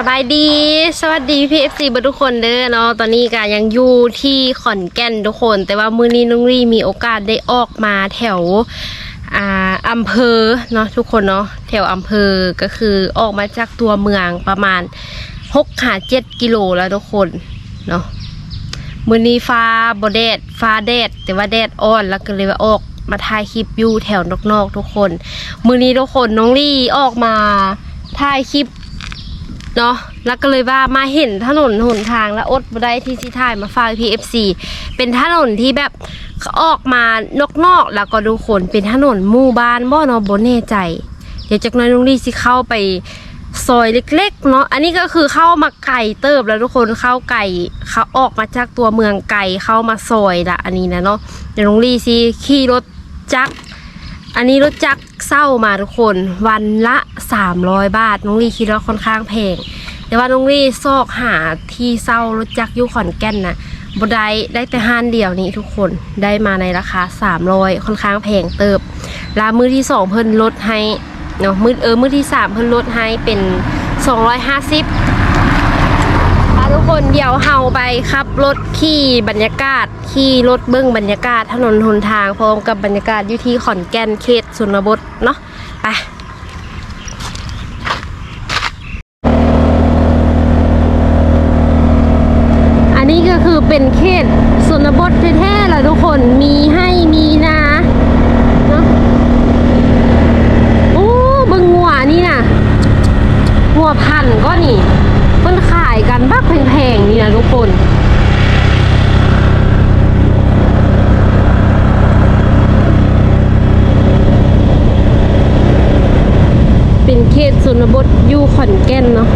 สบายดี สวัสดีพี่เอฟซีทุกคนเด้อเนาะตอนนี้ก็ยังอยู่ที่ขอนแก่นทุกคน แต่ว่ามื้อนี้น้องรีมีโอกาสได้ออกมาแถวอ่าอำเภอเนาะทุกคนเนาะแถวอำเภอก็คือออกมาจากตัวเมืองประมาณ6หา7กิโลแล้วทุกคนเนาะมื้อนี้ฟ้าบ่แดดฟ้าแดดแต่ว่าแดดอ่อนแล้วก็เลยว่าออกมาถ่ายคลิปอยู่แถวนอกๆทุกคน มื้อนี้ทุกคนน้องลี่ออกมาถ่ายคลิป เนาะแล้วก็เลยว่ามาเห็นถนนหนทางแล้วอดบ่ได้ที่ที่ถ่ายมาฝาก PFC เป็นถนนที่แบบออกมานอกๆแล้วก็ดูคนเป็นถนนหมู่บ้านบ่เนาะบ่แน่ใจ เดี๋ยวจากนั้นลุงลี่สิเข้าไปซอยเล็กๆเนาะ อันนี้ก็คือเข้ามาไก่เติบแล้วทุกคนเข้าไก่เขาออกมาจากตัวเมืองไก่เข้ามาซอยละอันนี้นะเนาะเดี๋ยวลุงลี่สิขี่รถจักร อันนี้รถจักรเศร้ามาทุกคน วันละ 300 บาท น้องลี่คิดว่าค่อนข้างแพง แต่ว่าน้องลี่ซอกหาที่เศร้ารถจักรยุขอนแก่นนะบได้ได้แต่ห้านเดียวนี้ทุกคนได้มาในราคา 300 ค่อนข้างแพงเติบลามือที่ 2 เพิ่นลดให้เนาะมือเออมือที่ 3 เพิ่นลดให้เป็น 250พา ทุกคนเดี๋ยวเฮาไปขับรถขี่บรรยากาศขี่รถเบิ้งบรรยากาศถนนหนทางพร้อมกับบรรยากาศอยู่ที่ขอนแก่นเขตสุนบทเนาะไปอันนี้ก็คือเป็นเขตสุนบทแท้ๆแหละทุกคนมีให้มีนาเนาะโอ้เบิ้งงัวนี่น่ะ หัวพันธุ์ก็นี่มันขายกันบักแพงๆนี่นะทุกคน เป็นเขตสุนบทอยู่ขอนแก่นเนาะม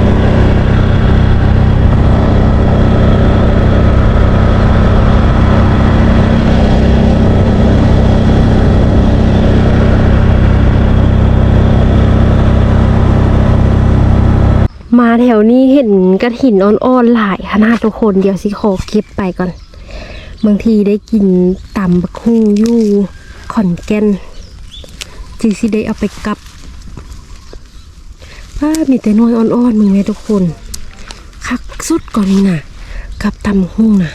าแถวนี้เห็นกระถินอ่อนๆหลายขนาดทุกคนเดี๋ยวสิขอเก็บไปก่อน บางทีได้กินตำบักหุ่งยู่ขอนแก่นจึงสิได้เอาไปกับ ว่ามีแต่น้อยอ่อนๆมึงไงทุกคน คักสุดก่อนนี่นะกับตำหุ่งนะ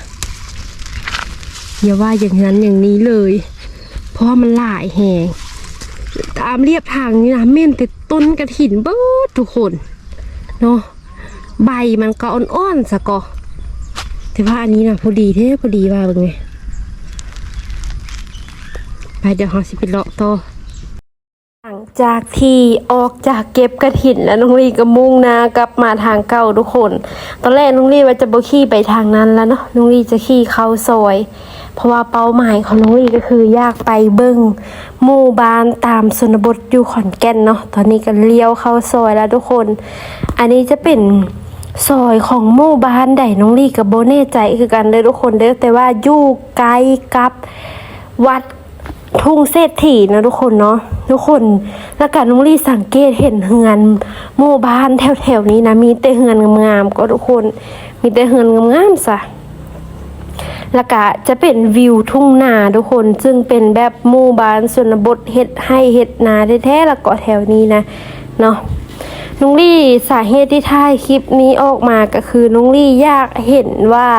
อย่าว่าอย่างนั้นอย่างนี้เลย เพราะมันหลายแหงตามเรียบทางนี่นะเม่นแต่ต้นกระถินเบิดทุกคนเนาะใบมันก็อ่อนๆสะกอแต่ว่าอันนี้นะพอดีเท่พอดีว่าเป็นไงไปเดี๋ยวเราสิไปเลาะต่อ จากที่ออกจากเก็บกระถินแล้วน้องลี่ก็มุ่งหนากลับมาทางเก่าทุกคน ตอนแรกน้องลี่ว่าจะบขี่ไปทางนั้นแล้วเนาะน้องลี่จะขี่เข้าซอย เพราะว่าเป้าหมายของน้องลี่ก็คืออยากไปเบิ้งหมู่บ้านตามชนบทอยู่ขอนแก่นเนาะตอนนี้ก็เลี้ยวเข้าซอยแล้วทุกคน อันนี้จะเป็นซอยของหมู่บ้านใดน้องลี่กับโบแน่ใจคือกันเลยทุกคนเด้อแต่ว่าอยู่ไกลกับวัด ทุ่งเศรษฐีนะทุกคนเนาะทุกคนแล้วกันนุ้งลี่สังเกตเห็นเฮือนหมู่บ้านแถวๆนี้นะมีแต่เฮือนงามๆก็ทุกคน มีแต่เฮือนงามๆซะแล้วก็จะเป็นวิวทุ่งนาทุกคนซึ่งเป็นแบบหมู่บ้านชนบทเฮ็ดให้เฮ็ดนาแท้ๆแล้วก็แถวนี้นะเนาะ นุงลี่สาเหตุที่ถ่ายคลิปนี้ออกมาก็คือนุงลี่อยากเห็นว่า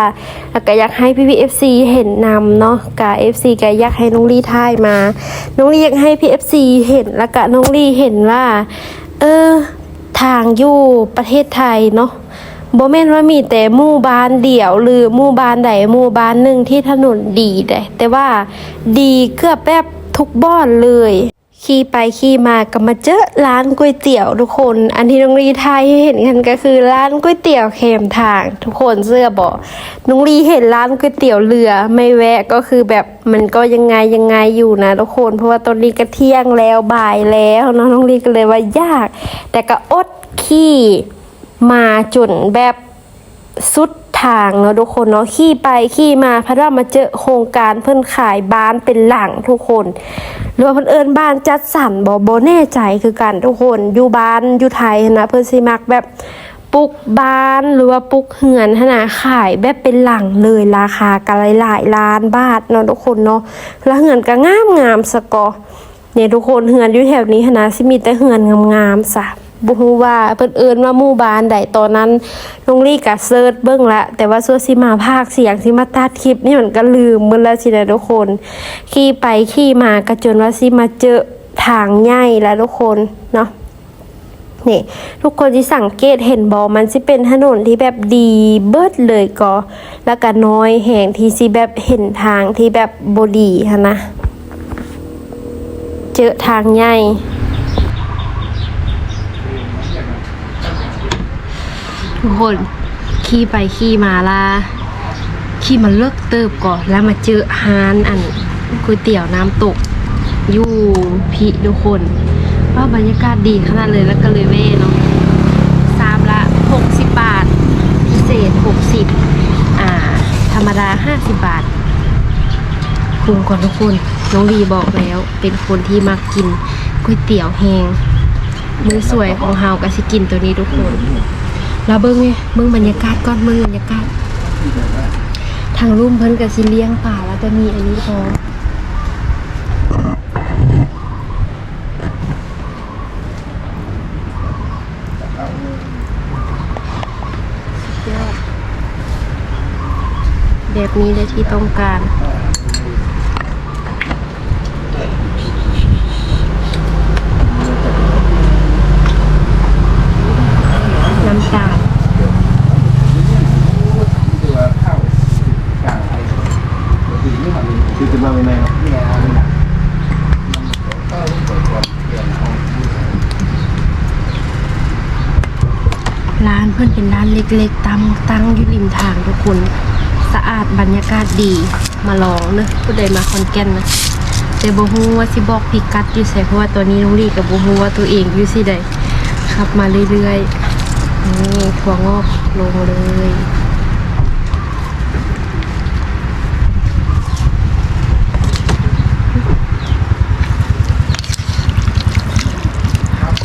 แล้วก็อยากให้พี่พีเอฟซีเห็นนำเนาะกับเอฟซีก็อยากให้นุงลี่ถ่ายมานุงลี่อยากให้พี่เอฟซีเห็นแล้วก็นุงลี่เห็นว่า เออทางอยู่ประเทศไทยเนาะบ่แม่นว่ามีแต่หมู่บ้านเดี่ยวหรือหมู่บ้านใดหมู่บ้านหนึ่งที่ถนนดีได้แต่ว่าดีเกือบแบบทุกบ้านเลย ขี่ไปขี่มาก็มาเจอร้านก๋วยเตี๋ยวทุกคน อันที่น้องลีไทยให้เห็นกันก็คือร้านก๋วยเตี๋ยวเค็มทาง ทุกคนเสื้อบอกน้องลีเห็นร้านก๋วยเตี๋ยวเรือไม่แวะก็คือแบบมันก็ยังไงยังไงอยู่นะทุกคน เพราะว่าตอนนี้ก็เที่ยงแล้วบ่ายแล้วเนาะน้องลีก็เลยว่ายาก แต่ก็อดขี่มาจนแบบสุด ทางเนาะทุกคนเนาะขี่ไปขี่มาเพราะว่ามาเจอโครงการเพิ่นขายบ้านเป็นหลังทุกคนหรือว่าเพิ่นเอิ้นบ้านจัดสรรบ่บ่แน่ใจคือกันทุกคนอยู่บ้านอยู่ไทยนะเพิ่นสิมักแบบปลูกบ้านหรือว่าปลูกเหือนหนนะขายแบบเป็นหลังเลยราคาก็หลายล้านบาทเนาะทุกคนเนาะแล้วเหือนก็งามงามสะกอเนี่ยทุกคนเหือนอยู่แถวนี้หนนะสิมีแต่เหือนงามๆซะ บ่ฮู้ว่าเพิ่นเอิ้นว่าหมู่บ้านใดตอนนั้นน้องลี่ก็เซิร์ชเบิ่งละแต่ว่าส่วสิมาภาคเสียงสิมาตัดคลิปนี่มันก็ลืมหมดแล้วสินะทุกคน ขี่ไปขี่มาก็จนว่าสิมาเจอทางใหญ่แล้วทุกคนเนาะนี่ทุกคนที่สังเกตเห็นบอมันสิเป็นถนนที่แบบดีเบิดเลยก็แล้วก็น้อยแห่งที่สิแบบเห็นทางที่แบบบดีฮะนะ เจอทางใหญ่ ทุกคนขี่ไปขี่มาละขี่มาเลิกเติบก่อนแล้วมาเจอฮานอันก๋วยเตี๋ยวน้ำตกอยู่พิทุกคนว่าบรรยากาศดีขนาดเลยแล้วก็เลยเว่เนาะซามละหกสิบบาท พิเศษหกสิบอ่า ธรรมดาห้าสิบบาท คุ้มก่อนทุกคน น้องดีบอกแล้ว เป็นคนที่มักกินก๋วยเตี๋ยวแห้งมือสวยของเฮาก็สิกินตัวนี้ทุกคน แล้วเบิ้งไงเบิ้งบรรยากาศก่อนเบิ้งบรรยากาศ ทางรุ่มเพิ่นกับสิเลี้ยงป่าแล้วจะมีอันนี้พร้อมแบบนี้เลยที่ต้องการ น้ำตาล คือจะมาใหม่ๆเนาะร้านเพื่อนเป็นร้านเล็กๆ ตั้งตั้งอยู่ริมทางทุกคน สะอาดบรรยากาศดีมาลองเนอะผู้ใดมาคอนแก่นนะแต่บ่ฮู้ว่าสิบอกพิกัดอยู่ไสเพราะว่าตัวนี้น้องลี่กับบ่ฮู้ว่าตัวเองอยู่สิใดขับมาเรื่อยๆนี่ถั่วงอกลงเลย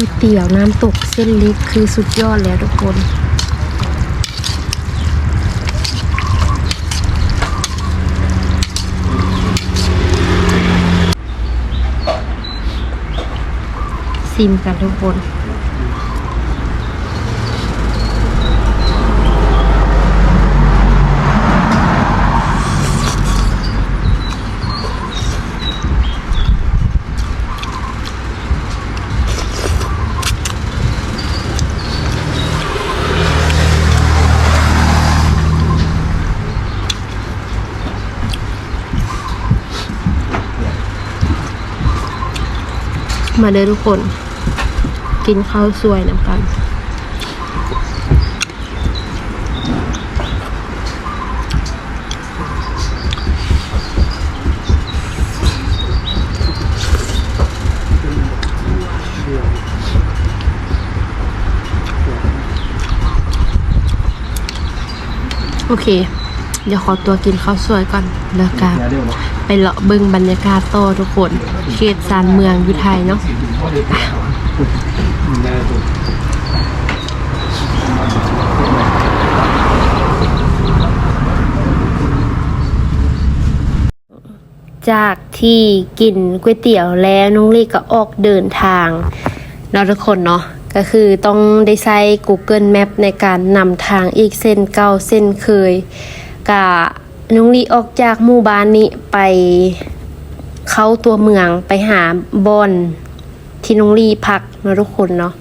ก๋วยเตี๋ยวน้ำตกเส้นเล็กคือสุดยอดแล้วทุกคนซิมกันทุกคน มาเด้อทุกคน กินข้าวสวยน้ำกันโอเค เดี๋ยวขอตัวกินข้าวสวยก่อนแล้วกัน ไปเลาะเบิ่งบรรยากาศโตทุกคน เขตสานเมืองอยู่ไทยเนาะจากที่กินก๋วยเตี๋ยวแล้วน้องลี่ก็ออกเดินทางเนาะทุกคนเนาะก็คือต้องได้ใช้ Google Map ในการนำทางอีกเส้นเก่าเส้นเคยกะ น้องลี่ออกจากหมู่บ้านนี้ไปเข้าตัวเมืองไปหาบอนที่น้องลี่พักนาะทุกคนเนาะ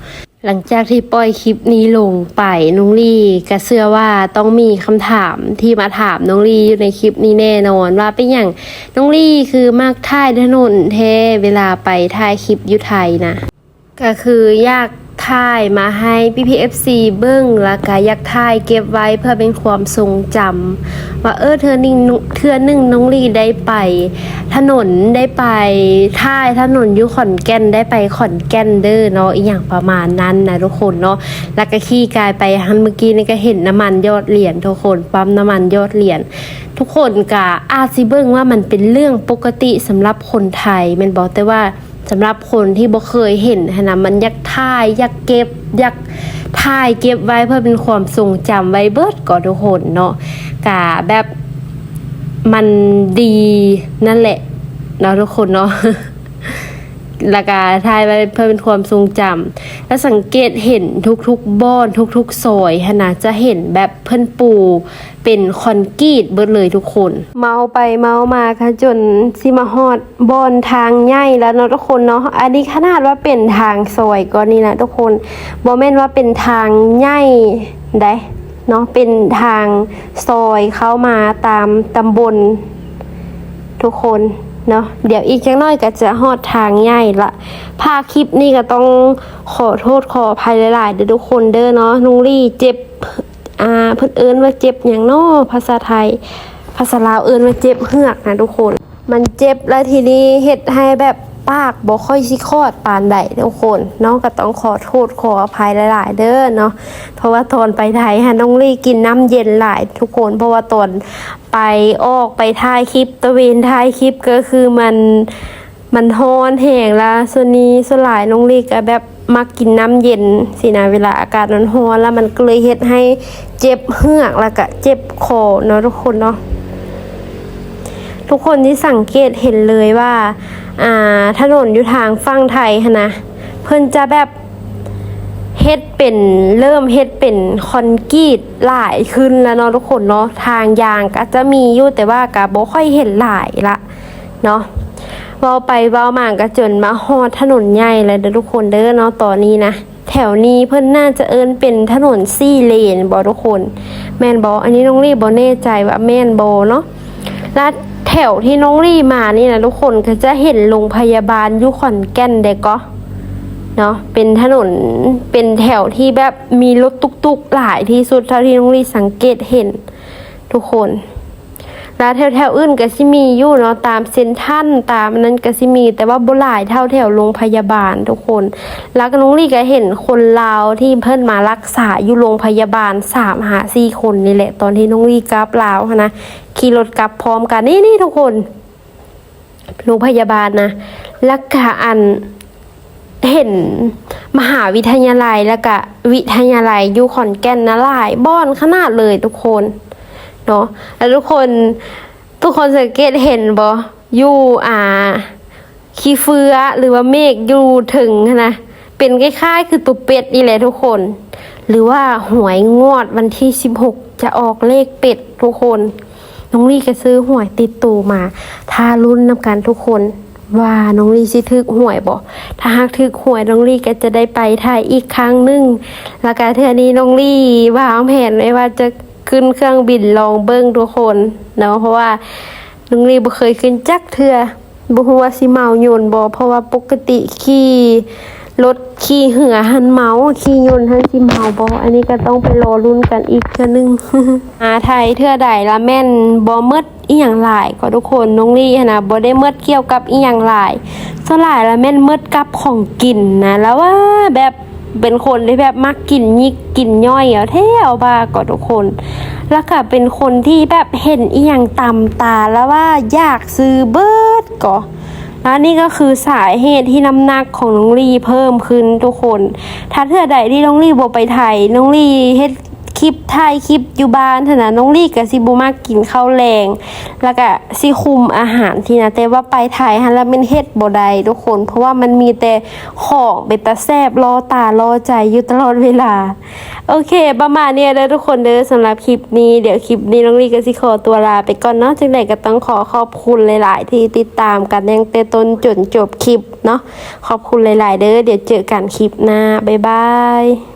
หลังจากที่ปล่อยคลิปนี้ลงไปน้องลี่ก็เชื่อว่าต้องมีคำถามที่มาถามน้องลี่อยู่ในคลิปนี้แน่นอนว่าเป็นอย่างน้องลี่คือมากท่ายถนนเทเวลาไปถ่ายคลิปยุไทยนะก็คืออยาก ถ่ายมาให้พี่พีเอฟซีเบิ้งแล้วก็อยากถ่ายเก็บไว้เพื่อเป็นความทรงจำว่าเออเธอนิ่งเธอหนึ่งน้องลีได้ไป ถนนได้ไปท่ายถนนอยุขอนแก่นได้ไปขอนแก่นเด้อเนาะอีกอย่างประมาณนั้นนะทุกคนเนาะแล้วก็ขี่กายไปฮันเมื่อกี้นี่ก็เห็นน้ำมันยอดเหรียญทุกคนปั๊มน้ำมันยอดเหรียญทุกคนกะอาจสิเบิ่งว่ามันเป็นเรื่องปกติสำหรับคนไทยมันบอกแต่ว่า สำหรับคนที่บ่เคยเห็นนะมันยักท่ายยักเก็บยักถ่ายเก็บไว้เพื่อเป็นความทรงจำไว้เบิดก่อนทุกคนเนาะกะแบบมันดีนั่นแหละเนาะทุกคนเนาะ และกาถ่ายไว้เพื่อเป็นความทรงจำแล้วสังเกตเห็นทุกๆบ้อนทุกๆซอยขนาดจะเห็นแบบเพิ่นปูเป็นคอนกรีตเบิดเลยทุกคน เมาไปเมามาค่ะจนสิมาฮอดบอนทางใหญ่แล้วเนาะทุกคนเนาะอันนี้ขนาดว่าเป็นทางซอยก็นี่นะทุกคนบ่แม่นว่าเป็นทางใหญ่ได้เนาะเป็นทางซอยเข้ามาตามตำบลทุกคน เนาะเดี๋ยวอีกจังน้อยก็จะหอดทางใหญ่ละภาคคลิปนี่ก็ต้องขอโทษขออภัยหลายๆเด้อทุกคนเด้อเนาะนุงลี่เจ็บอ่าเพิ่นเอิ้นว่าเจ็บอย่างเนาะภาษาไทย ภาษาลาวเอิ้นว่าเจ็บเหือกนะทุกคน มันเจ็บแล้วทีนี้เฮ็ดให้แบบ ปากบ่ค่อยสิคอดปานใดทุกคนเนาะก็ต้องขอโทษขออภัยหลาย ๆ เด้อเนาะเพราะว่าตอนไปไทยฮะน้องลี่กินน้ำเย็นหลายทุกคน เพราะว่าตอนไปออกไปถ่ายคลิปตะเวนถ่ายคลิปก็คือมันมันฮ้อนแห้งละส่วนนี้ส่วนหลายน้องลี่ก็แบบมักกินน้ำเย็นสินะเวลาอากาศมันร้อนแล้วมันก็เลยเฮ็ดให้เจ็บเหือกแล้วก็เจ็บคอเนาะทุกคนเนาะ ทุกคนที่สังเกตเห็นเลยว่าอ่าถนนอยู่ทางฝั่งไทยนะเพิ่นจะแบบเฮ็ดเป็นเริ่มเฮ็ดเป็นคอนกรีตหลายขึ้นแล้วเนาะทุกคนเนาะทางยางก็จะมีอยู่แต่ว่าก็บ่ค่อยเห็นหลายละเนาะเว้าไปเว้ามาก็จนมาฮอดถนนใหญ่เลยเด้อทุกคนเด้อเนาะตอนนี้นะแถวนี้เพิ่นน่าจะเอิ้นเป็นถนนซี่เลนบ่ทุกคน แม่นบ่อันนี้น้องรีบ่แน่ใจว่าแม่นบ่เนาะและ แถวที่น้องรีมานี่นะทุกคนก็จะเห็นโรงพยาบาลยุขอนแก่นเด็กก็เนาะเป็นถนนเป็นแถวที่แบบมีรถตุกๆหลายที่สุดเท่าที่น้องรีสังเกตเห็นทุกคน แล้วแถวแถวๆอื่นก็สิมีอยู่เนาะตามเซนทันตามนั้นก็สิมี แต่ว่าบ่หลายเท่าแถวโรงพยาบาลทุกคน แล้วก็น้องลี่ก็เห็นคนลาวที่เพิ่นมารักษาอยู่โรงพยาบาลสามหาสี่คนนี่แหละ ตอนที่น้องลี่กลับลาวนนะขี่รถกลับพร้อมกันนี่นี่ทุกคนโรงพยาบาลนะแล้วก็อันเห็นมหาวิทยาลัยแล้วก็วิทยาลัยอยู่ขอนแก่นนะหลายบ้อนขนาดเลยทุกคน เนาะแล้วทุกคนทุกคนสังเกตเห็นบ่อยู่อ่าขี้เฟือหรือว่าเมฆอยู่ถึงนะเป็นคล้ายๆคือตุเป็ดนี่แหละทุกคน หรือว่าหวยงวดวันที่16จะออกเลขเป็ดทุกคนน้องลี่ก็ซื้อหวยติดตูมาทารุ่นนำกันทุกคนว่าน้องลี่สิทึกหวยบ่ถ้าหากทึกหวยน้องลี่ก็จะได้ไปถ่ายอีกครั้งหนึ่งแล้วก็เทื่อนี้น้องลี่วางแผนไว้ว่าจะ ขึ้นเครื่องบินลองเบิ้งทุกคนเนาะเพราะว่าน้องลี่บ่เคยขึ้นจักเทือบ่ฮู้ว่าสิเมาโยนบ่เพราะว่าปกติขี่รถขี่เหือหันเมาขี่ยนต์หันสิเมาบ่อันนี้ก็ต้องไปรอรุ่นกันอีกเทื่อนึงหาไทยเทื่อใดละแม่นบ่หมดอีหยังหลายก็ทุกคนน้องลี่นะบ่ได้หมดเกี่ยวกับอีหยังหลายส่วนหลายละแม่นหมดกับของกินนะแล้วว่าแบบ เป็นคนที่แบบมักกินยิกกินย่อยเอาแท้เอาบาก็ทุกคน แล้วก็เป็นคนที่แบบเห็นอีหยังตำตาแล้วว่าอยากซื้อเบิร์ดก็แล้วนี่ก็คือสาเหตุที่น้ำหนักของน้องลี่เพิ่มขึ้นทุกคน ถ้าเทื่อใดที่น้องลี่บไปไทยน้องลี่เฮ็ด ลิปถ่ายคลิปอยู่บ้านเท่านั้นน้องลี่กับซิบูมากกินข้าวแรง แล้วก็สิคุมอาหารที่นะแต่ว่าไปไทยฮะแล้วเป็นเฮ็ดบ่ได้ทุกคน เพราะว่ามันมีแต่ของเป็นตาแซบรอตารอใจอยู่ตลอดเวลา โอเค ประมาณนี้ยเด้อทุกคนเด้อสำหรับคลิปนี้เดี๋ยวคลิปนี้น้องลี่ก็สิขอตัวลาไปก่อนเนาะจังไดก็ต้องขอขอบคุณหลาย ๆ ที่ติดตามกันตั้งแต่ต้นจนจบคลิปเนาะขอบคุณหลาย ๆ เด้อเดี๋ยวเจอกันคลิปหน้าบ๊ายบาย